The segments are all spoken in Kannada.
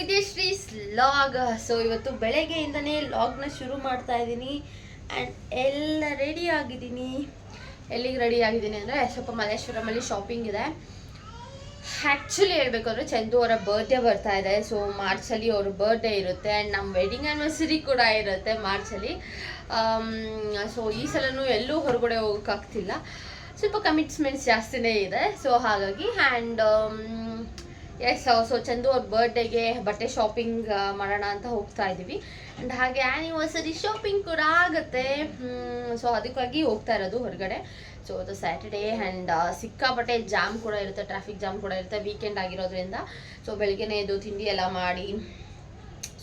ವಿದ್ಯಶ್ರೀಸ್ ಲಾಗ್ ಸೊ ಇವತ್ತು ಬೆಳಗ್ಗೆಯಿಂದನೇ ಲಾಗ್ನ ಶುರು ಮಾಡ್ತಾ ಇದ್ದೀನಿ. ಆ್ಯಂಡ್ ಎಲ್ಲ ರೆಡಿ ಆಗಿದ್ದೀನಿ. ಎಲ್ಲಿಗೆ ರೆಡಿ ಆಗಿದ್ದೀನಿ ಅಂದರೆ ಸ್ವಲ್ಪ ಮಲ್ಲೇಶ್ವರಮಲ್ಲಿ ಶಾಪಿಂಗ್ ಇದೆ. ಆ್ಯಕ್ಚುಲಿ ಹೇಳಬೇಕು ಅಂದರೆ ಚಂದು ಅವರ ಬರ್ಡೇ ಬರ್ತಾ ಇದೆ. ಸೊ ಮಾರ್ಚಲ್ಲಿ ಅವ್ರ ಬರ್ಡೇ ಇರುತ್ತೆ. ಆ್ಯಂಡ್ ನಮ್ಮ ವೆಡ್ಡಿಂಗ್ ಆ್ಯನಿವರ್ಸರಿ ಕೂಡ ಇರುತ್ತೆ ಮಾರ್ಚಲ್ಲಿ. ಸೊ ಈ ಸಲನೂ ಎಲ್ಲೂ ಹೊರಗಡೆ ಹೋಗೋಕ್ಕಾಗ್ತಿಲ್ಲ. ಸ್ವಲ್ಪ ಕಮಿಟ್ಸ್ಮೆಂಟ್ಸ್ ಜಾಸ್ತಿನೇ ಇದೆ. ಸೊ ಹಾಗಾಗಿ ಆ್ಯಂಡ್ ಎಸ್ ಸೊ ಚಂದು ಅವ್ರ ಬರ್ಡೇಗೆ ಬಟ್ಟೆ ಶಾಪಿಂಗ್ ಮಾಡೋಣ ಅಂತ ಹೋಗ್ತಾ ಇದ್ದೀವಿ ಆ್ಯಂಡ್ ಹಾಗೆ ಆ್ಯನಿವರ್ಸರಿ ಶಾಪಿಂಗ್ ಕೂಡ ಆಗುತ್ತೆ. ಸೊ ಅದಕ್ಕಾಗಿ ಹೋಗ್ತಾ ಇರೋದು ಹೊರಗಡೆ. ಸೊ ಅದು ಸ್ಯಾಟರ್ಡೇ ಆ್ಯಂಡ್ ಸಿಕ್ಕಾಪಟ್ಟೆ ಜಾಮ್ ಕೂಡ ಇರುತ್ತೆ ಟ್ರಾಫಿಕ್ ಜಾಮ್ ಕೂಡ ಇರುತ್ತೆ ವೀಕೆಂಡ್ ಆಗಿರೋದ್ರಿಂದ. ಸೊ ಬೆಳಗ್ಗೆನೇ ಇದು ತಿಂಡಿ ಎಲ್ಲ ಮಾಡಿ.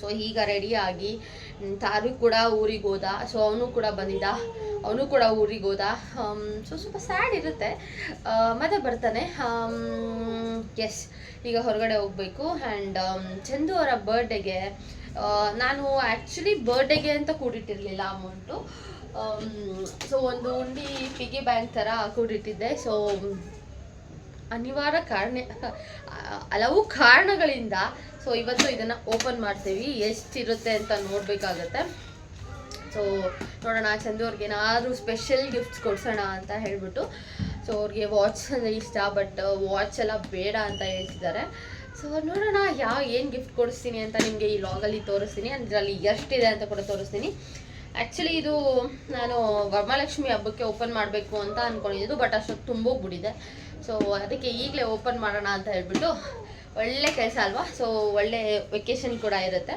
ಸೊ ಈಗ ರೆಡಿಯಾಗಿ ತಾರು ಕೂಡ ಊರಿಗೆ ಹೋದ. ಸೊ ಅವನು ಕೂಡ ಬಂದಿದ್ದ. ಅವನು ಕೂಡ ಊರಿಗೆ ಹೋದ. ಸೊ ಸ್ವಲ್ಪ ಸ್ಯಾಡ್ ಇರುತ್ತೆ. ಮತ್ತೆ ಬರ್ತಾನೆ. ಎಸ್ ಈಗ ಹೊರಗಡೆ ಹೋಗಬೇಕು. ಆ್ಯಂಡ್ ಚಂದು ಅವರ ಬರ್ಡೇಗೆ ನಾನು ಆ್ಯಕ್ಚುಲಿ ಬರ್ಡೇಗೆ ಅಂತ ಕೂಡಿಟ್ಟಿರಲಿಲ್ಲ ಅಮೌಂಟು ಸೊ ಒಂದು ಉಂಡಿ ಪಿಗಿ ಬ್ಯಾಂಕ್ ಥರ ಕೂಡಿಟ್ಟಿದ್ದೆ. ಸೊ ಅನಿವಾರ್ಯ ಕಾರಣ, ಹಲವು ಕಾರಣಗಳಿಂದ ಸೊ ಇವತ್ತು ಇದನ್ನು ಓಪನ್ ಮಾಡ್ತೀವಿ. ಎಷ್ಟಿರುತ್ತೆ ಅಂತ ನೋಡಬೇಕಾಗತ್ತೆ. ಸೊ ನೋಡೋಣ ಚಂದು ಅವ್ರಿಗೆ ಏನಾದರೂ ಸ್ಪೆಷಲ್ ಗಿಫ್ಟ್ಸ್ ಕೊಡ್ಸೋಣ ಅಂತ ಹೇಳ್ಬಿಟ್ಟು. ಸೊ ಅವ್ರಿಗೆ ವಾಚ್ ಅಂದರೆ ಇಷ್ಟ ಬಟ್ ವಾಚ್ ಎಲ್ಲ ಬೇಡ ಅಂತ ಹೇಳ್ತಿದ್ದಾರೆ. ಸೊ ನೋಡೋಣ ಯಾವ ಏನು ಗಿಫ್ಟ್ ಕೊಡಿಸ್ತೀನಿ ಅಂತ ನಿಮಗೆ ಈ ಲಾಗಲ್ಲಿ ತೋರಿಸ್ತೀನಿ. ಅದರಲ್ಲಿ ಎಷ್ಟಿದೆ ಅಂತ ಕೂಡ ತೋರಿಸ್ತೀನಿ. ಆ್ಯಕ್ಚುಲಿ ಇದು ನಾನು ವರಮಹಾಲಕ್ಷ್ಮಿ ಹಬ್ಬಕ್ಕೆ ಓಪನ್ ಮಾಡಬೇಕು ಅಂತ ಅಂದ್ಕೊಂಡಿದ್ದು ಬಟ್ ಅಷ್ಟೊತ್ತು ತುಂಬೋಗ್ಬಿಟ್ಟಿದೆ. ಸೊ ಅದಕ್ಕೆ ಈಗಲೇ ಓಪನ್ ಮಾಡೋಣ ಅಂತ ಹೇಳ್ಬಿಟ್ಟು, ಒಳ್ಳೆ ಕೆಲಸ ಅಲ್ವಾ? ಸೊ ಒಳ್ಳೆ ವೆಕೇಶನ್ ಕೂಡ ಇರುತ್ತೆ.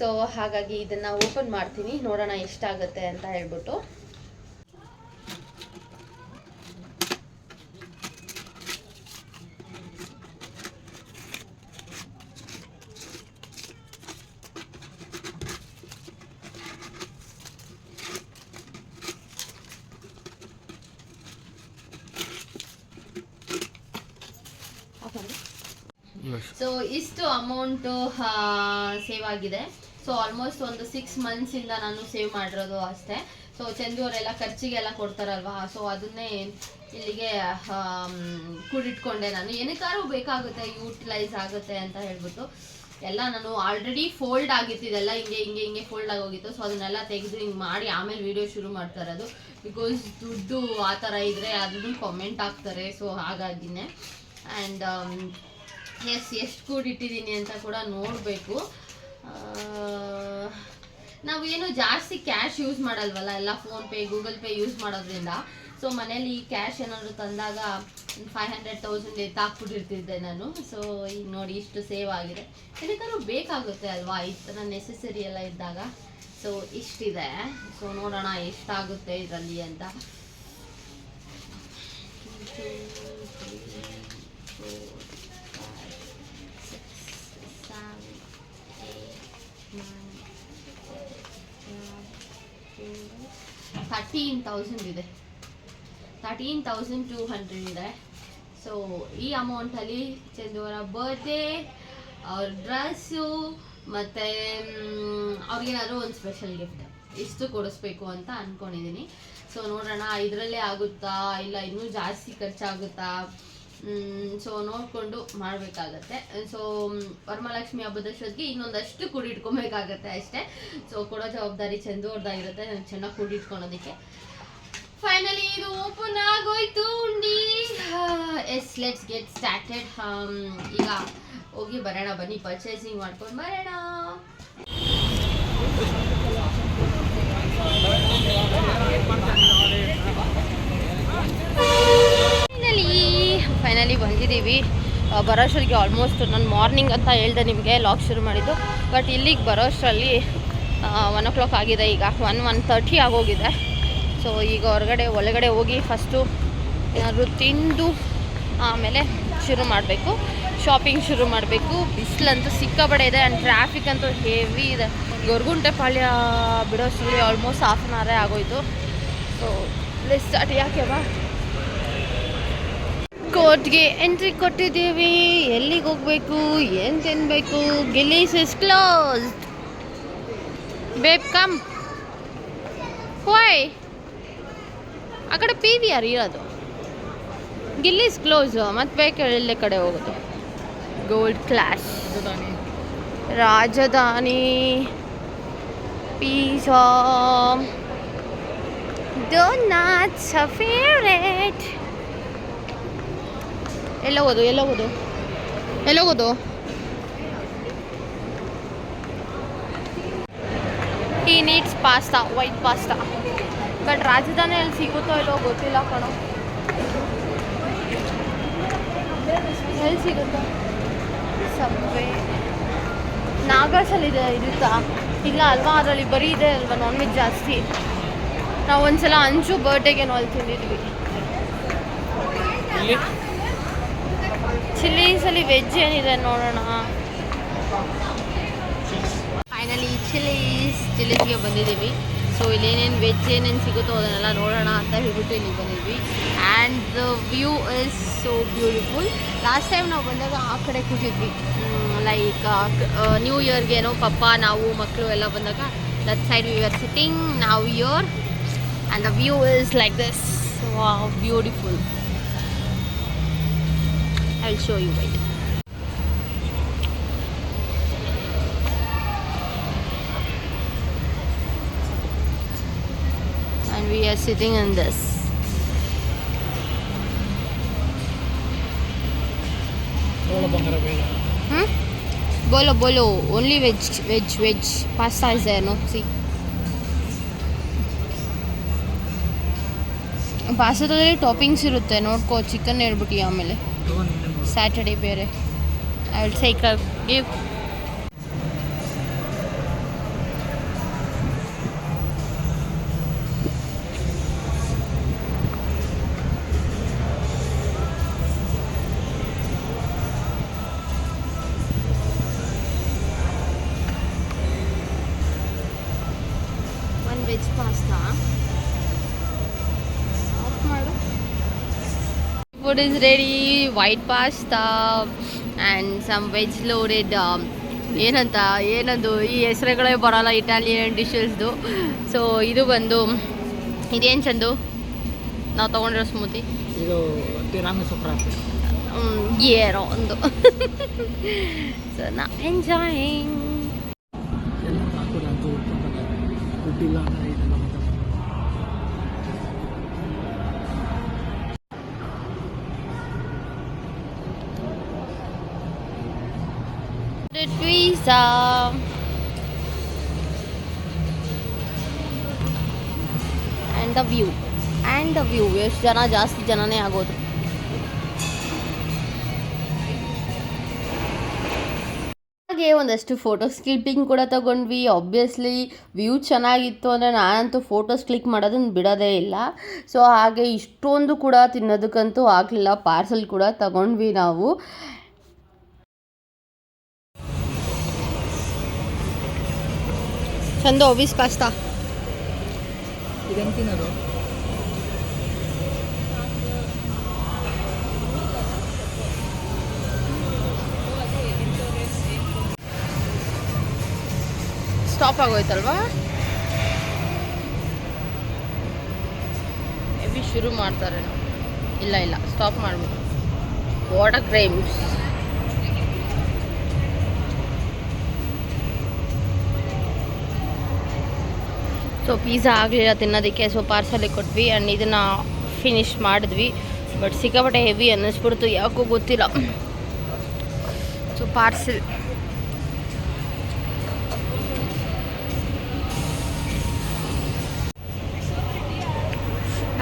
ಸೊ ಹಾಗಾಗಿ ಇದನ್ನ ಓಪನ್ ಮಾಡ್ತೀನಿ. ನೋಡೋಣ ಎಷ್ಟಾಗುತ್ತೆ ಅಂತ ಹೇಳ್ಬಿಟ್ಟು. ಸೊ ಇಷ್ಟು ಅಮೌಂಟು ಸೇವ್ ಆಗಿದೆ. ಸೊ ಆಲ್ಮೋಸ್ಟ್ ಒಂದು ಸಿಕ್ಸ್ ಮಂತ್ಸಿಂದ ನಾನು ಸೇವ್ ಮಾಡಿರೋದು ಅಷ್ಟೇ. ಸೊ ಚಂದು ಅವರೆಲ್ಲ ಖರ್ಚಿಗೆಲ್ಲ ಕೊಡ್ತಾರಲ್ವಾ? ಸೊ ಅದನ್ನೇ ಇಲ್ಲಿಗೆ ಕೂಡಿಟ್ಕೊಂಡೆ ನಾನು. ಏನಕ್ಕಾದ್ರೂ ಬೇಕಾಗುತ್ತೆ ಯೂಟಿಲೈಸ್ ಆಗುತ್ತೆ ಅಂತ ಹೇಳ್ಬಿಟ್ಟು. ಎಲ್ಲ ನಾನು ಆಲ್ರೆಡಿ ಫೋಲ್ಡ್ ಆಗಿತ್ತು. ಇದೆಲ್ಲ ಹಿಂಗೆ ಹಿಂಗೆ ಹಿಂಗೆ ಫೋಲ್ಡ್ ಆಗೋಗಿತ್ತು. ಸೊ ಅದನ್ನೆಲ್ಲ ತೆಗೆದು ಹಿಂಗೆ ಮಾಡಿ ಆಮೇಲೆ ವೀಡಿಯೋ ಶುರು ಮಾಡ್ತಾ ಇರೋದು. ಬಿಕಾಸ್ ದುಡ್ಡು ಆ ಥರ ಇದ್ದರೆ ಅದನ್ನು ಕಾಮೆಂಟ್ ಹಾಕ್ತಾರೆ. ಸೊ ಹಾಗಾಗಿನೇ. ಆ್ಯಂಡ್ ಎಸ್ ಎಷ್ಟು ಕೂಡಿಟ್ಟಿದ್ದೀನಿ ಅಂತ ಕೂಡ ನೋಡಬೇಕು. ನಾವೇನು ಜಾಸ್ತಿ ಕ್ಯಾಶ್ ಯೂಸ್ ಮಾಡಲ್ವಲ್ಲ, ಎಲ್ಲ ಫೋನ್ಪೇ ಗೂಗಲ್ ಪೇ ಯೂಸ್ ಮಾಡೋದ್ರಿಂದ. ಸೊ ಮನೇಲಿ ಕ್ಯಾಶ್ ಏನಾದರೂ ತಂದಾಗ ಫೈವ್ ಹಂಡ್ರೆಡ್ ತೌಸಂಡ್ ಎತ್ತಾಕ್ಬಿಟ್ಟಿರ್ತಿದ್ದೆ ನಾನು. ಸೊ ಈಗ ನೋಡಿ ಇಷ್ಟು ಸೇವ್ ಆಗಿದೆ. ಏನಕ್ಕಾದ್ರೂ ಬೇಕಾಗುತ್ತೆ ಅಲ್ವಾ? ಈ ಥರ ನೆಸೆಸರಿ ಎಲ್ಲ ಇದ್ದಾಗ. ಸೊ ಇಷ್ಟಿದೆ. ಸೊ ನೋಡೋಣ ಎಷ್ಟಾಗುತ್ತೆ ಇದರಲ್ಲಿ ಅಂತ. ತರ್ಟೀನ್ ತೌಸಂಡ್ ಇದೆ. ತರ್ಟೀನ್ ತೌಸಂಡ್ ಟೂ ಹಂಡ್ರೆಡ್ ಇದೆ. ಸೊ ಈ ಅಮೌಂಟಲ್ಲಿ ಚಂದುವರ ಬರ್ಡೇ ಅವ್ರ ಡ್ರೆಸ್ಸು ಮತ್ತು ಅವ್ರಿಗೇನಾದ್ರು ಒಂದು ಸ್ಪೆಷಲ್ ಗಿಫ್ಟ್ ಇಷ್ಟು ಕೊಡಿಸ್ಬೇಕು ಅಂತ ಅಂದ್ಕೊಂಡಿದ್ದೀನಿ ಸೊ ನೋಡೋಣ, ಇದರಲ್ಲೇ ಆಗುತ್ತಾ, ಇಲ್ಲ ಇನ್ನೂ ಜಾಸ್ತಿ ಖರ್ಚಾಗುತ್ತಾ? ಸೊ ನೋಡಿಕೊಂಡು ಮಾಡಬೇಕಾಗತ್ತೆ. ಸೊ ವರಮಹಾಲಕ್ಷ್ಮಿ ಹಬ್ಬದಷ್ಟೊತ್ತಿಗೆ ಇನ್ನೊಂದಷ್ಟು ಕೂಡಿಟ್ಕೊಬೇಕಾಗತ್ತೆ ಅಷ್ಟೇ. ಸೊ ಕೊಡೋ ಜವಾಬ್ದಾರಿ ಚೆಂದ ನಾನು ಚೆನ್ನಾಗಿ ಕೂಡಿಟ್ಕೊಳೋದಕ್ಕೆ ಫೈನಲಿ ಇದು ಓಪನ್ ಆಗೋಯ್ತು ಉಂಡಿ. ಎಸ್ ಲೆಟ್ಸ್ ಗೆಟ್ ಸ್ಟಾರ್ಟೆಡ್ ಈಗ ಹೋಗಿ ಬರೋಣ, ಬನ್ನಿ ಪರ್ಚೇಸಿಂಗ್ ಮಾಡ್ಕೊಂಡು ಬರೋಣ. ಫೈನಲಿ ಬಂದಿದ್ದೀವಿ. ಬರೋಷ್ಟರಿಗೆ ಆಲ್ಮೋಸ್ಟ್ ನಾನು ಮಾರ್ನಿಂಗ್ ಅಂತ ಹೇಳ್ದೆ ನಿಮಗೆ ಲಾಕ್ ಶುರು ಮಾಡಿದ್ದು. ಬಟ್ ಇಲ್ಲಿಗೆ ಬರೋಷ್ಟರಲ್ಲಿ ಒನ್ ಓ ಕ್ಲಾಕ್ ಆಗಿದೆ ಈಗ. ಒನ್ ಒನ್ ತರ್ಟಿ ಆಗೋಗಿದೆ. ಸೊ ಈಗ ಹೊರಗಡೆ, ಒಳಗಡೆ ಹೋಗಿ ಫಸ್ಟು ಏನಾದರೂ ತಿಂದು, ಆಮೇಲೆ ಶುರು ಮಾಡಬೇಕು. ಶಾಪಿಂಗ್ ಶುರು ಮಾಡಬೇಕು. ಬಿಸಿಲಂತೂ ಸಿಕ್ಕಾಬಡೆ ಇದೆ ಆ್ಯಂಡ್ ಟ್ರಾಫಿಕ್ ಅಂತೂ ಹೆವಿ ಇದೆ. ಗೊರಗುಂಟೆ ಪಾಳ್ಯ ಬಿಡೋಷ್ಟರಲ್ಲಿ ಆಲ್ಮೋಸ್ಟ್ ಹಾಫ್ ಆನ್ ಅವರೇ ಆಗೋಯ್ತು. ಸೊ ಲೆಸ್ ಸ್ಟಾರ್ಟ್ ಯಾಕೆ ಬಾ ಕೋರ್ಟ್ಗೆ ಎಂಟ್ರಿ ಕೊಟ್ಟಿದ್ದೀವಿ. ಎಲ್ಲಿಗೆ ಹೋಗ್ಬೇಕು? ಏನು ತಿನ್ಬೇಕು? Gilly's is close babe come why ಆ ಕಡೆ ಪಿ ವಿ ಆರ್ ಇರೋದು? ಗಿಲ್ಲೀಸ್ ಕ್ಲೋಸ್ ಮತ್ತೆ ಬೇಕು ಎಲ್ಲೆ ಕಡೆ ಹೋಗೋದು. Gold class Rajdhani. Pizza donuts favourite ಎಲ್ಲ ಹೋದು ಎಲ್ಲ ಹೋದು ಎಲ್ಲ ಹೋದು ಈ needs pasta white pasta but ರಾಜಧಾನಿಯಲ್ಲಿ ಸಿಗುತ್ತೋ ಇಲ್ಲೋ ಗೊತ್ತಿಲ್ಲ ಕಣೋ. ಎಲ್ಲಿ ಸಿಗುತ್ತೋ? ಸಬ್ವೆ ನಾಗಾಸಲ್ಲಿ ಇದೆ ಇರುತ್ತಾ? ಇಲ್ಲ ಅಲ್ವಾ? ಅದರಲ್ಲಿ ಬರೀ ಇದೆ ಅಲ್ವಾ? ನಾನ್ ವೆಜ್ ಜಾಸ್ತಿ ನಾವು ಒಂದ್ಸಲ ಅಂಚು ಬರ್ಡೇಗೆ ಅಲ್ಲಿ ತಿಂದಿದ್ವಿ ಚಿಲ್ಲೀಸಲ್ಲಿ ವೆಜ್ ಏನಿದೆ ನೋಡೋಣ. ಫೈನಲಿ ಚಿಲ್ಲೀಸ್ ಚಿಲ್ಲೀಸ್ಗೆ ಬಂದಿದ್ದೀವಿ. ಸೊ ಇಲ್ಲೇನೇನು ವೆಜ್ ಏನೇನು ಸಿಗುತ್ತೋ ಅದನ್ನೆಲ್ಲ ನೋಡೋಣ ಅಂತ ಹೇಳ್ಬಿಟ್ಟು ಇಲ್ಲಿ ಬಂದಿದ್ವಿ. And the view is so beautiful last time ನಾವು ಬಂದಾಗ ಆ ಕಡೆ ಕೂತಿದ್ವಿ. ಲೈಕ್ ನ್ಯೂ ಇಯರ್ಗೆ ಏನೋ ಪಪ್ಪ, ನಾವು ಮಕ್ಕಳು ಎಲ್ಲ ಬಂದಾಗ that side we are sitting ನಾವು here and the view is like this beautiful I show you guys. and we are sitting in this. Hmm? Bolo, bolo. Only veg, veg, veg. Pasta is there, no? See. ಪಾಸ್ತಾದಲ್ಲಿ ಟಾಪಿಂಗ್ಸ್ ಇರುತ್ತೆ ನೋಡ್ಕೋ ಚಿಕನ್ ಹೇಳ್ಬಿಟ್ಟು ಆಮೇಲೆ ಸ್ಯಾಟರ್ಡೇ ಬೇರೆ. I will take give one food is ready white pasta and some veg loaded ಏನಂತ ಏನದು ಈ ಹೆಸರುಗಳೇ ಬರೋಲ್ಲ ಇಟಾಲಿಯನ್ ಡಿಶಸ್ದು ಸೊ ಇದು ಬಂದು ಇದೇನು ಚಂದು? ನಾವು ತೊಗೊಂಡಿರೋ ಸ್ಮೂತಿ ಇದು ಏನೋ ಒಂದು. ಸೊ ನಾ enjoying pizza. And the view and the view ಎಷ್ಟು ಜನ ಜಾಸ್ತಿ ಜನನೇ ಆಗೋದು ಹಾಗೆ ಒಂದಷ್ಟು ಫೋಟೋಸ್ ಕ್ಲಿಪ್ಪಿಂಗ್ ಕೂಡ ತಗೊಂಡ್ವಿ. ಆಬ್ವಿಯಸ್ಲಿ ವ್ಯೂ ಚೆನ್ನಾಗಿತ್ತು ಅಂದರೆ ನಾನಂತೂ ಫೋಟೋಸ್ ಕ್ಲಿಕ್ ಮಾಡೋದನ್ನ ಬಿಡೋದೇ ಇಲ್ಲ. ಸೊ ಹಾಗೆ ಇಷ್ಟೊಂದು ಕೂಡ ತಿನ್ನೋದಕ್ಕಂತೂ ಆಗಲಿಲ್ಲ. ಪಾರ್ಸಲ್ ಕೂಡ ತಗೊಂಡ್ವಿ ನಾವು. ಚಂದ ಓಬಿಸ್ ಪಾಸ್ತಾ ತಿನ್ನೋದು ಸ್ಟಾಪ್ ಆಗೋಯ್ತಲ್ವಾ ಶುರು ಮಾಡ್ತಾರೆ ಇಲ್ಲ ಇಲ್ಲ ಸ್ಟಾಪ್ ಮಾಡ್ಬಿಟ್ಟು ವಾಟರ್ ಕ್ರೈಮ್ಸ್ ಸೊ ಪಿಝಾ ಆಗಲಿಲ್ಲ ತಿನ್ನೋದಕ್ಕೆ ಸೊ ಪಾರ್ಸಲಿಗೆ ಕೊಟ್ವಿ ಆ್ಯಂಡ್ ಇದನ್ನು ಫಿನಿಶ್ ಮಾಡಿದ್ವಿ. ಬಟ್ ಸಿಕ್ಕಾಪಟ್ಟೆ ಹೆವಿ ಅನ್ನಿಸ್ಬಿಡ್ತು, ಯಾಕೋ ಗೊತ್ತಿಲ್ಲ. ಸೊ ಪಾರ್ಸಲ್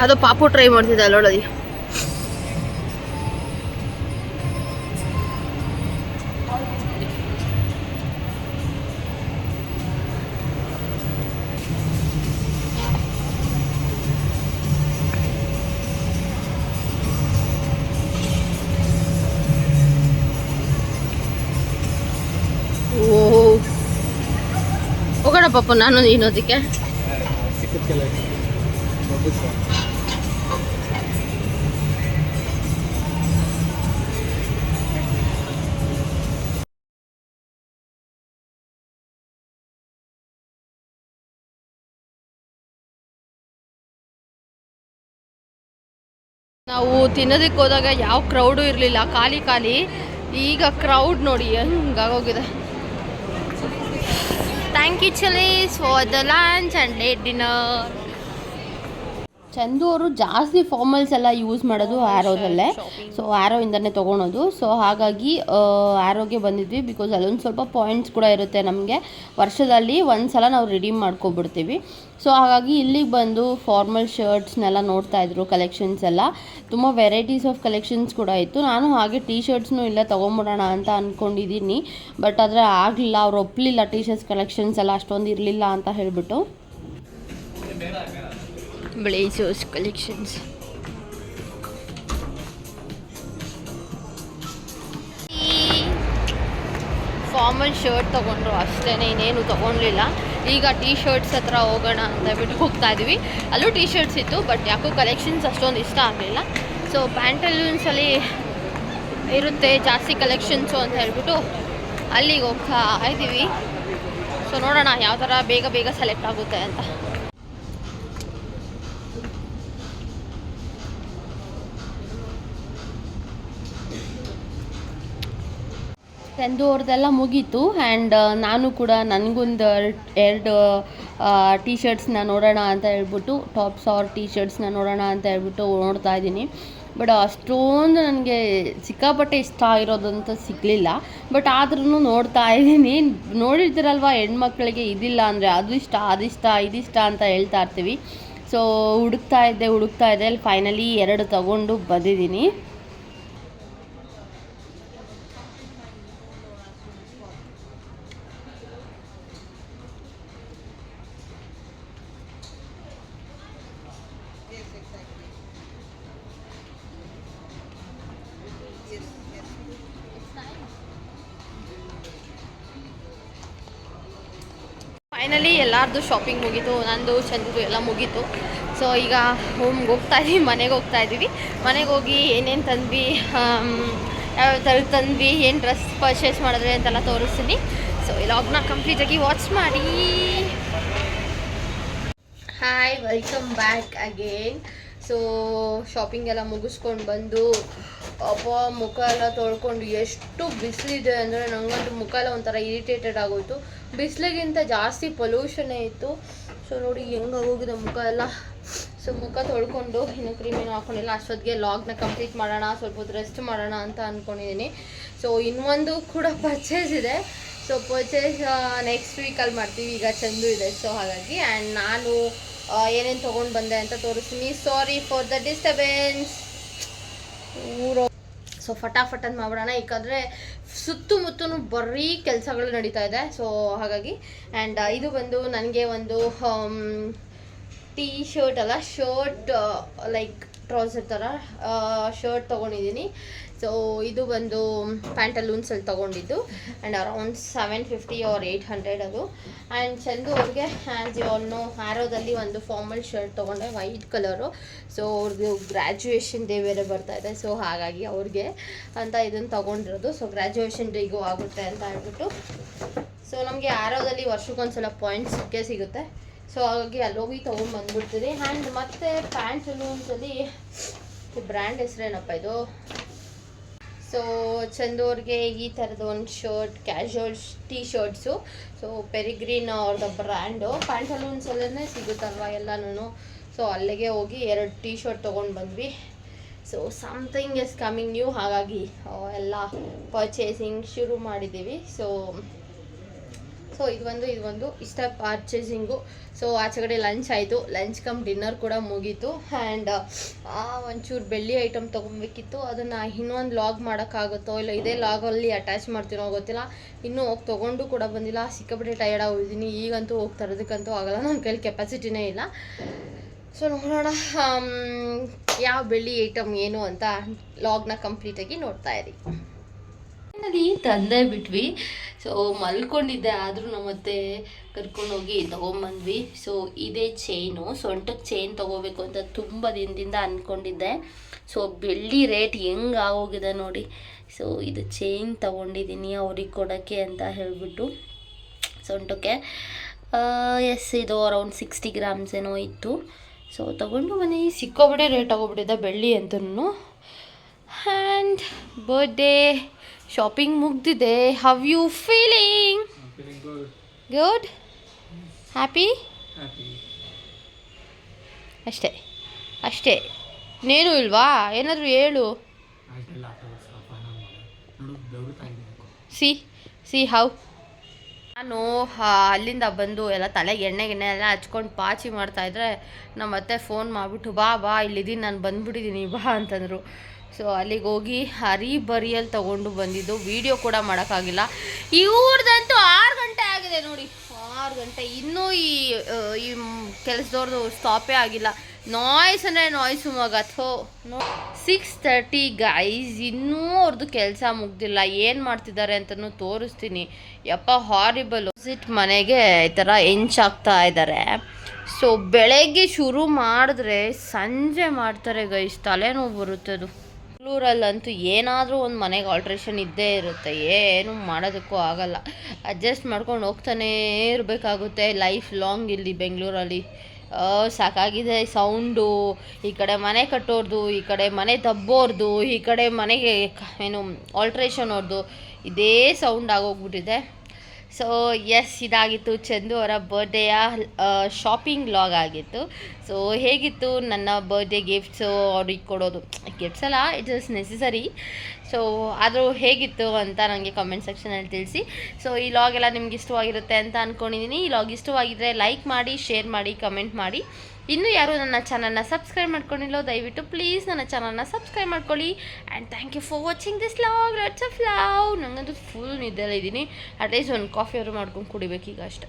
ಅದು ಪಾಪು ಟ್ರೈ ಮಾಡ್ತಿದ್ದೆ ಅಲ್ಲೋಡದಿ ಪಾಪು ನಾನು ನೀನೋದಕ್ಕೆ ನಾವು ತಿನ್ನೋದಕ್ಕೆ ಹೋದಾಗ ಯಾವ ಕ್ರೌಡು ಇರಲಿಲ್ಲ, ಖಾಲಿ ಖಾಲಿ. ಈಗ ಕ್ರೌಡ್ ನೋಡಿ ಹೆಂಗಾಗೋಗಿದೆ Thank you, Chili's, for the lunch and late dinner. Chandu ಅವರು ಜಾಸ್ತಿ ಫಾರ್ಮಲ್ಸ್ ಎಲ್ಲ ಯೂಸ್ ಮಾಡೋದು ಆ್ಯರೋದಲ್ಲೇ ಸೊ ಆ್ಯರೋಯಿಂದನೇ ತೊಗೊಳೋದು. ಸೊ ಹಾಗಾಗಿ ಆ್ಯರೋಗೆ ಬಂದಿದ್ವಿ ಬಿಕಾಸ್ ಅಲ್ಲೊಂದು ಸ್ವಲ್ಪ ಪಾಯಿಂಟ್ಸ್ ಕೂಡ ಇರುತ್ತೆ ನಮಗೆ. ವರ್ಷದಲ್ಲಿ ಒಂದು ಸಲ ನಾವು ರಿಡೀಮ್ ಮಾಡ್ಕೊಬಿಡ್ತೀವಿ. ಸೊ ಹಾಗಾಗಿ ಇಲ್ಲಿಗೆ ಬಂದು ಫಾರ್ಮಲ್ ಶರ್ಟ್ಸ್ನೆಲ್ಲ ನೋಡ್ತಾ ಇದ್ರು ಕಲೆಕ್ಷನ್ಸ್ ಎಲ್ಲ. ತುಂಬ ವೆರೈಟೀಸ್ ಆಫ್ ಕಲೆಕ್ಷನ್ಸ್ ಕೂಡ ಇತ್ತು. ನಾನು ಹಾಗೆ ಟೀ ಶರ್ಟ್ಸ್ನು ಇಲ್ಲ ತೊಗೊಂಬಿಡೋಣ ಅಂತ ಅಂದ್ಕೊಂಡಿದ್ದೀನಿ ಬಟ್ ಆದರೆ ಆಗಲಿಲ್ಲ ಅವ್ರು ಒಪ್ಪಲಿಲ್ಲ ಟೀ ಶರ್ಟ್ಸ್ ಕಲೆಕ್ಷನ್ಸ್ ಎಲ್ಲ ಅಷ್ಟೊಂದು ಇರಲಿಲ್ಲ ಅಂತ ಹೇಳಿಬಿಟ್ಟು. ಬ್ಲೇಸರ್ಸ್ ಕಲೆಕ್ಷನ್ಸ್ ಫಾರ್ಮಲ್ ಶರ್ಟ್ ತೊಗೊಂಡ್ರು ಅಷ್ಟೇ ಇನ್ನೇನು ತೊಗೊಳ್ಲಿಲ್ಲ ಈಗ ಟೀ ಶರ್ಟ್ಸ್ ಹತ್ರ ಹೋಗೋಣ ಅಂತ ಬಿಟ್ಟು ಹೋಗ್ತಾ ಇದ್ವಿ. ಅಲ್ಲೂ ಟೀ ಶರ್ಟ್ಸ್ ಇತ್ತು ಬಟ್ ಯಾಕೋ ಕಲೆಕ್ಷನ್ಸ್ ಅಷ್ಟೊಂದು ಇಷ್ಟ ಆಗಲಿಲ್ಲ. ಸೊ ಪ್ಯಾಂಟಲೂನ್ಸಲ್ಲಿ ಇರುತ್ತೆ ಜಾಸ್ತಿ ಕಲೆಕ್ಷನ್ಸು ಅಂತ ಹೇಳ್ಬಿಟ್ಟು ಅಲ್ಲಿಗೆ ಹೋಗ್ತಾ ಇದ್ದೀವಿ ಸೊ ನೋಡೋಣ ಯಾವ ಥರ ಬೇಗ ಬೇಗ ಸೆಲೆಕ್ಟ್ ಆಗುತ್ತೆ ಅಂತ. ಟೆಂದು ಅವ್ರದ್ದೆಲ್ಲ ಮುಗೀತು ಆ್ಯಂಡ್ ನಾನು ಕೂಡ ನನಗೊಂದು ಎರಡು ಟೀ ಶರ್ಟ್ಸ್ನ ನೋಡೋಣ ಅಂತ ಹೇಳ್ಬಿಟ್ಟು ಟಾಪ್ಸ್ ಆರ್ ಟೀ ಶರ್ಟ್ಸ್ನ ನೋಡೋಣ ಅಂತ ಹೇಳ್ಬಿಟ್ಟು ನೋಡ್ತಾ ಇದ್ದೀನಿ. ಬಟ್ ಅಷ್ಟೊಂದು ನನಗೆ ಸಿಕ್ಕಾಪಟ್ಟೆ ಇಷ್ಟ ಆಗಿರೋದಂತ ಸಿಗಲಿಲ್ಲ. ಬಟ್ ಆದ್ರೂ ನೋಡ್ತಾ ಇದ್ದೀನಿ. ನೋಡಿರ್ತೀರಲ್ವ ಹೆಣ್ಮಕ್ಳಿಗೆ ಇದಿಲ್ಲ ಅಂದರೆ ಅದು ಇಷ್ಟ ಅದಿಷ್ಟ ಇದಿಷ್ಟ ಅಂತ ಹೇಳ್ತಾ ಇರ್ತೀವಿ. ಸೊ ಹುಡುಕ್ತಾ ಇದ್ದೆ ಹುಡುಕ್ತಾ ಇದ್ದೆ, ಅಲ್ಲಿ ಫೈನಲಿ ಎರಡು ತಗೊಂಡು ಬಂದಿದ್ದೀನಿ. ಎಲ್ಲರದು ಶಾಪಿಂಗ್ ಮುಗೀತು, ನಂದು ಚಂದ್ರು ಎಲ್ಲ ಮುಗೀತು. ಸೊ ಈಗ ಹೋಮ್ಗೆ ಹೋಗ್ತಾ ಇದ್ದೀವಿ ಮನೆಗೆ ಹೋಗ್ತಾ ಇದ್ದೀವಿ ಮನೆಗೆ ಹೋಗಿ ಏನೇನು ತಂದ್ವಿ ಯಾವ ಥರ ತಂದ್ವಿ, ಏನು ಡ್ರೆಸ್ ಪರ್ಚೇಸ್ ಮಾಡಿದ್ರೆ ಅಂತೆಲ್ಲ ತೋರಿಸ್ತೀನಿ. ಸೊ ಲಾಗ್ನ ಕಂಪ್ಲೀಟಾಗಿ ವಾಚ್ ಮಾಡಿ. Hi welcome back again so shopping ಎಲ್ಲ ಮುಗಿಸ್ಕೊಂಡು ಬಂದು ಅಪ್ಪ ಮುಖ ಎಲ್ಲ ತೊಳ್ಕೊಂಡು ಎಷ್ಟು ಬಿಸಿಲಿದೆ ಅಂದರೆ ನನಗಂತೂ ಮುಖ ಎಲ್ಲ ಒಂಥರ ಇರಿಟೇಟೆಡ್ ಆಗೋಯ್ತು. ಬಿಸಿಲಿಗಿಂತ ಜಾಸ್ತಿ ಪೊಲ್ಯೂಷನೇ ಇತ್ತು. ಸೊ ನೋಡಿ ಹೆಂಗಾಗೋಗಿದೆ ಮುಖ ಎಲ್ಲ. ಸೊ ಮುಖ ತೊಳ್ಕೊಂಡು ಇನ್ನು ಕ್ರೀಮ್ ಏನು ಹಾಕೊಂಡಿಲ್ಲ. ಅಷ್ಟೊತ್ತಿಗೆ ಲಾಗ್ನ ಕಂಪ್ಲೀಟ್ ಮಾಡೋಣ, ಸ್ವಲ್ಪ ಹೊತ್ತು ರೆಸ್ಟ್ ಮಾಡೋಣ ಅಂತ ಅಂದ್ಕೊಂಡಿದ್ದೀನಿ ಸೊ ಇನ್ನೊಂದು ಕೂಡ ಪರ್ಚೇಸ್ ಇದೆ. ಸೊ ಪರ್ಚೇಸ್ ನೆಕ್ಸ್ಟ್ ವೀಕಲ್ಲಿ ಮಾಡ್ತೀವಿ. ಈಗ ಚಂದು ಇದೆ. ಸೊ ಹಾಗಾಗಿ ಆ್ಯಂಡ್ ನಾನು ಏನೇನು ತೊಗೊಂಡು ಬಂದೆ ಅಂತ ತೋರಿಸ್ತೀನಿ. ಸಾರಿ ಫಾರ್ ದ ಡಿಸ್ಟರ್ಬೆನ್ಸ್ ಊರು ಸೊ ಫಟಾಫಟ್ ಅಂತ ಮಾಡ್ಬಿಡೋಣ. ಯಾಕಂದರೆ ಸುತ್ತಮುತ್ತಲೂ ಬರೀ ಕೆಲಸಗಳು ನಡೀತಾ ಇದೆ. ಸೊ ಹಾಗಾಗಿ ಆ್ಯಂಡ್ ಇದು ಬಂದು ನನಗೆ ಒಂದು ಟೀ ಶರ್ಟ್ ಅಲ್ಲ ಶರ್ಟ್ ಲೈಕ್ ಟ್ರೌಸರ್ ಥರ ಶರ್ಟ್ ತೊಗೊಂಡಿದ್ದೀನಿ ಸೊ ಇದು ಬಂದು ಪ್ಯಾಂಟಲೂನ್ಸಲ್ಲಿ ತೊಗೊಂಡಿದ್ದು. And around seven fifty or eight hundred ಅದು. ಆ್ಯಂಡ್ ಚಂದು ಅವ್ರಿಗೆ ಆ್ಯಸ್ ಯು ಆಲ್ ನೋ ಹ್ಯಾರೋದಲ್ಲಿ ಒಂದು ಫಾರ್ಮಲ್ ಶರ್ಟ್ ತೊಗೊಂಡೆ ವೈಟ್ ಕಲರು ಸೊ ಅವ್ರದ್ದು ಗ್ರ್ಯಾಜುಯೇಷನ್ ಡೇ ಬೇರೆ ಬರ್ತಾ ಇದೆ. ಸೊ ಹಾಗಾಗಿ ಅವ್ರಿಗೆ ಅಂತ ಇದನ್ನು ತೊಗೊಂಡಿರೋದು. ಸೊ ಗ್ರ್ಯಾಜುಯೇಷನ್ ಡೇಗೂ ಆಗುತ್ತೆ ಅಂತ ಹೇಳ್ಬಿಟ್ಟು. ಸೊ ನಮಗೆ ಆರೋದಲ್ಲಿ ವರ್ಷಕ್ಕೊಂದ್ಸಲ ಪಾಯಿಂಟ್ಸ್ ಸಿಕ್ಕೇ ಸಿಗುತ್ತೆ. ಸೊ ಹಾಗಾಗಿ ಅಲ್ಲೋಗಿ ತೊಗೊಂಡು ಬಂದ್ಬಿಡ್ತೀನಿ ಆ್ಯಂಡ್ ಮತ್ತೆ ಒಂದ್ಸಲಿ ಬ್ರ್ಯಾಂಡ್ ಹೆಸರೇನಪ್ಪ ಇದು? ಸೊ ಚಂದೋರ್ಗೆ ಈ ಥರದ ಒಂದು shirt casual T shirts so Peregrine ಅವ್ರದ್ದು ಬ್ರ್ಯಾಂಡು ಪ್ಯಾಂಟಲೂನ್ಸಲ್ಲೇ ಸಿಗುತ್ತಲ್ವ ಎಲ್ಲನೂ ಸೊ ಅಲ್ಲಿಗೆ ಹೋಗಿ ಎರಡು ಟೀ ಶರ್ಟ್ ತೊಗೊಂಡು ಬಂದ್ವಿ. So something is coming new ಹಾಗಾಗಿ ಎಲ್ಲ ಪರ್ಚೇಸಿಂಗ್ ಶುರು ಮಾಡಿದ್ದೀವಿ. ಸೊ ಸೊ ಇದು ಒಂದು ಇದು ಒಂದು. ಇಷ್ಟ ಪರ್ಚೇಸಿಂಗು ಸೊ ಆಚೆ ಕಡೆ ಲಂಚ್ ಆಯಿತು. ಲಂಚ್ ಕಮ್ ಡಿನ್ನರ್ ಕೂಡ ಮುಗೀತು. ಆ್ಯಂಡ್ ಒಂಚೂರು ಬೆಳ್ಳಿ ಐಟಮ್ ತೊಗೊಬೇಕಿತ್ತು. ಅದನ್ನು ಇನ್ನೊಂದು ಲಾಗ್ ಮಾಡೋಕ್ಕಾಗುತ್ತೋ ಇಲ್ಲ ಇದೇ ಲಾಗಲ್ಲಿ ಅಟ್ಯಾಚ್ ಮಾಡ್ತೀನೋ ಗೊತ್ತಿಲ್ಲ. ಇನ್ನೂ ಹೋಗಿ ತೊಗೊಂಡು ಕೂಡ ಬಂದಿಲ್ಲ. ಸಿಕ್ಕಾಪಟ್ಟೆ ಟಯರ್ಡ್ ಆಗಿದ್ದೀನಿ. ಈಗಂತೂ ಹೋಗಿ ತರೋದಕ್ಕಂತೂ ಆಗಲ್ಲ. ನನ್ನ ಕೈಲಿ ಕೆಪಾಸಿಟಿನೇ ಇಲ್ಲ. ಸೊ ನೋಡೋಣ. ಯಾವ ಬೆಳ್ಳಿ ಐಟಮ್ ಏನು ಅಂತ ಲಾಗ್ನ ಕಂಪ್ಲೀಟಾಗಿ ನೋಡ್ತಾ ಇರಿ. ಫೈನಲಿ ತಂದೆ ಬಿಟ್ವಿ. ಸೊ ಮಲ್ಕೊಂಡಿದ್ದೆ, ಆದರೂ ನಾವು ಮತ್ತೆ ಕರ್ಕೊಂಡೋಗಿ ತೊಗೊಂಬಂದ್ವಿ. ಸೊ ಇದೇ ಚೈನು ಸೊಂಟಕ್ಕೆ ಚೈನ್ ತೊಗೋಬೇಕು ಅಂತ ತುಂಬ ದಿನದಿಂದ ಅಂದ್ಕೊಂಡಿದ್ದೆ ಸೊ ಬೆಳ್ಳಿ ರೇಟ್ ಹೆಂಗೆ ಆಗೋಗಿದೆ ನೋಡಿ. ಸೊ ಇದು ಚೈನ್ ತೊಗೊಂಡಿದ್ದೀನಿ ಅವ್ರಿಗೆ ಕೊಡೋಕ್ಕೆ ಅಂತ ಹೇಳಿಬಿಟ್ಟು ಸೊಂಟಕ್ಕೆ ಎಸ್ ಇದು ಅರೌಂಡ್ ಸಿಕ್ಸ್ಟಿ ಗ್ರಾಮ್ಸ್ ಏನೋ ಇತ್ತು. ಸೊ ತೊಗೊಂಡು ಮನೆ ಸಿಕ್ಕೋಬಿಡೇ ರೇಟ್ ಆಗೋಗ್ಬಿಟ್ಟಿದೆ ಬೆಳ್ಳಿ ಅಂತೂ ಆ್ಯಂಡ್ ಬರ್ಡೇ ಶಾಪಿಂಗ್ ಮುಗ್ದಿದೆ how you feeling good happy ಅಷ್ಟೇ ಅಷ್ಟೇ. ನೇನು ಇಲ್ವಾ? ಏನಾದರೂ ಹೇಳು. ಸಿ ಸಿ ಹೌ ನಾನು ಅಲ್ಲಿಂದ ಬಂದು ಎಲ್ಲ ತಲೆಗೆ ಎಣ್ಣೆ ಗಿಣ್ಣೆ ಎಲ್ಲ ಹಚ್ಕೊಂಡು ಪಾಚಿ ಮಾಡ್ತಾಯಿದ್ರೆ ನಮ್ಮ ಅತ್ತೆ ಫೋನ್ ಮಾಡಿಬಿಟ್ಟು ಬಾ ಬಾ ಇಲ್ಲಿದ್ದೀನಿ ನಾನು ಬಂದ್ಬಿಟ್ಟಿದ್ದೀನಿ ಬಾ ಅಂತಂದರು. ಸೊ ಅಲ್ಲಿಗೆ ಹೋಗಿ ಹರಿ ಬರಿಯಲ್ಲಿ ತೊಗೊಂಡು ಬಂದಿದ್ದು. ವೀಡಿಯೋ ಕೂಡ ಮಾಡೋಕ್ಕಾಗಿಲ್ಲ. ಇವ್ರದಂತೂ ಆರು ಗಂಟೆ ಆಗಿದೆ ನೋಡಿ. ಆರು ಗಂಟೆ. ಇನ್ನೂ ಈ ಈ ಕೆಲಸದವ್ರದ್ದು ಸ್ಟಾಪೇ ಆಗಿಲ್ಲ. ನಾಯ್ಸ್ ಅಂದರೆ ನಾಯ್ಸು ಮಗ. ಥೋ, ನೋ ಸಿಕ್ಸ್ ತರ್ಟಿ ಗೈಸ್ ಇನ್ನೂ ಅವ್ರದ್ದು ಕೆಲಸ ಮುಗ್ದಿಲ್ಲ. ಏನು ಮಾಡ್ತಿದ್ದಾರೆ ಅಂತಲೂ ತೋರಿಸ್ತೀನಿ. ಯಪ್ಪ ಹಾರಿಬಲ್ ವಿಸಿಟ್ ಮನೆಗೆ ಈ ಥರ ಆಗ್ತಾ ಇದ್ದಾರೆ ಸೊ ಬೆಳಗ್ಗೆ ಶುರು ಮಾಡಿದ್ರೆ ಸಂಜೆ ಮಾಡ್ತಾರೆ ಗೈಸ್ ತಲೆನೋವು ಬರುತ್ತೆ ಅದು. ಬೆಂಗಳೂರಲ್ಲಂತೂ ಏನಾದರೂ ಒಂದು ಮನೆಗೆ ಆಲ್ಟ್ರೇಷನ್ ಇದ್ದೇ ಇರುತ್ತೆ. ಏನು ಮಾಡೋದಕ್ಕೂ ಆಗಲ್ಲ. ಅಡ್ಜಸ್ಟ್ ಮಾಡ್ಕೊಂಡು ಹೋಗ್ತಾನೇ ಇರಬೇಕಾಗುತ್ತೆ. ಲೈಫ್ ಲಾಂಗ್ ಇಲ್ಲಿ ಬೆಂಗಳೂರಲ್ಲಿ. ಸಾಕಾಗಿದೆ ಸೌಂಡು ಈ ಕಡೆ ಮನೆ ಕಟ್ಟೋರ್ದು, ಈ ಕಡೆ ಮನೆ ದಬ್ಬೋರ್ದು, ಈ ಕಡೆ ಮನೆಗೆ ಏನು ಆಲ್ಟ್ರೇಷನ್ ಅವ್ರದ್ದು ಇದೇ ಸೌಂಡ್ ಆಗೋಗ್ಬಿಟ್ಟಿದೆ. ಸೊ ಎಸ್ ಇದಾಗಿತ್ತು ಚಂದು ಅವರ ಬರ್ಡೇಯ ಶಾಪಿಂಗ್ ಲಾಗ್ ಆಗಿತ್ತು. ಸೊ ಹೇಗಿತ್ತು ನನ್ನ ಬರ್ಡೇ ಗಿಫ್ಟ್ಸು ಅವ್ರಿಗೆ ಕೊಡೋದು? ಗಿಫ್ಟ್ಸ್ ಅಲ್ಲ ಇಟ್ ಇಸ್ ನೆಸಸರಿ ಸೊ ಆದರೂ ಹೇಗಿತ್ತು ಅಂತ ನನಗೆ ಕಮೆಂಟ್ ಸೆಕ್ಷನಲ್ಲಿ ತಿಳಿಸಿ. ಸೊ ಈ ಲಾಗೆಲ್ಲ ನಿಮ್ಗೆ ಇಷ್ಟವಾಗಿರುತ್ತೆ ಅಂತ ಅಂದ್ಕೊಂಡಿದ್ದೀನಿ ಈ ಲಾಗ್ ಇಷ್ಟವಾಗಿದ್ದರೆ ಲೈಕ್ ಮಾಡಿ ಶೇರ್ ಮಾಡಿ ಕಮೆಂಟ್ ಮಾಡಿ. ಇನ್ನೂ ಯಾರು ನನ್ನ ಚಾನಲ್ನ ಸಬ್ಸ್ಕ್ರೈಬ್ ಮಾಡ್ಕೊಂಡಿಲ್ಲೋ, ದಯವಿಟ್ಟು ಪ್ಲೀಸ್ ನನ್ನ ಚಾನಲ್ನ ಸಬ್ಸ್ಕ್ರೈಬ್ ಮಾಡ್ಕೊಳ್ಳಿ. And thank you for watching this log of love ನನಗಂತೂ ಫುಲ್ ನಿದ್ದೆಲ್ಲ ಇದ್ದೀನಿ. ಅಟ್ಲೀಸ್ಟ್ ಒಂದು ಕಾಫಿ ಅವರು ಮಾಡ್ಕೊಂಡು ಕುಡಿಬೇಕೀಗ ಅಷ್ಟೆ.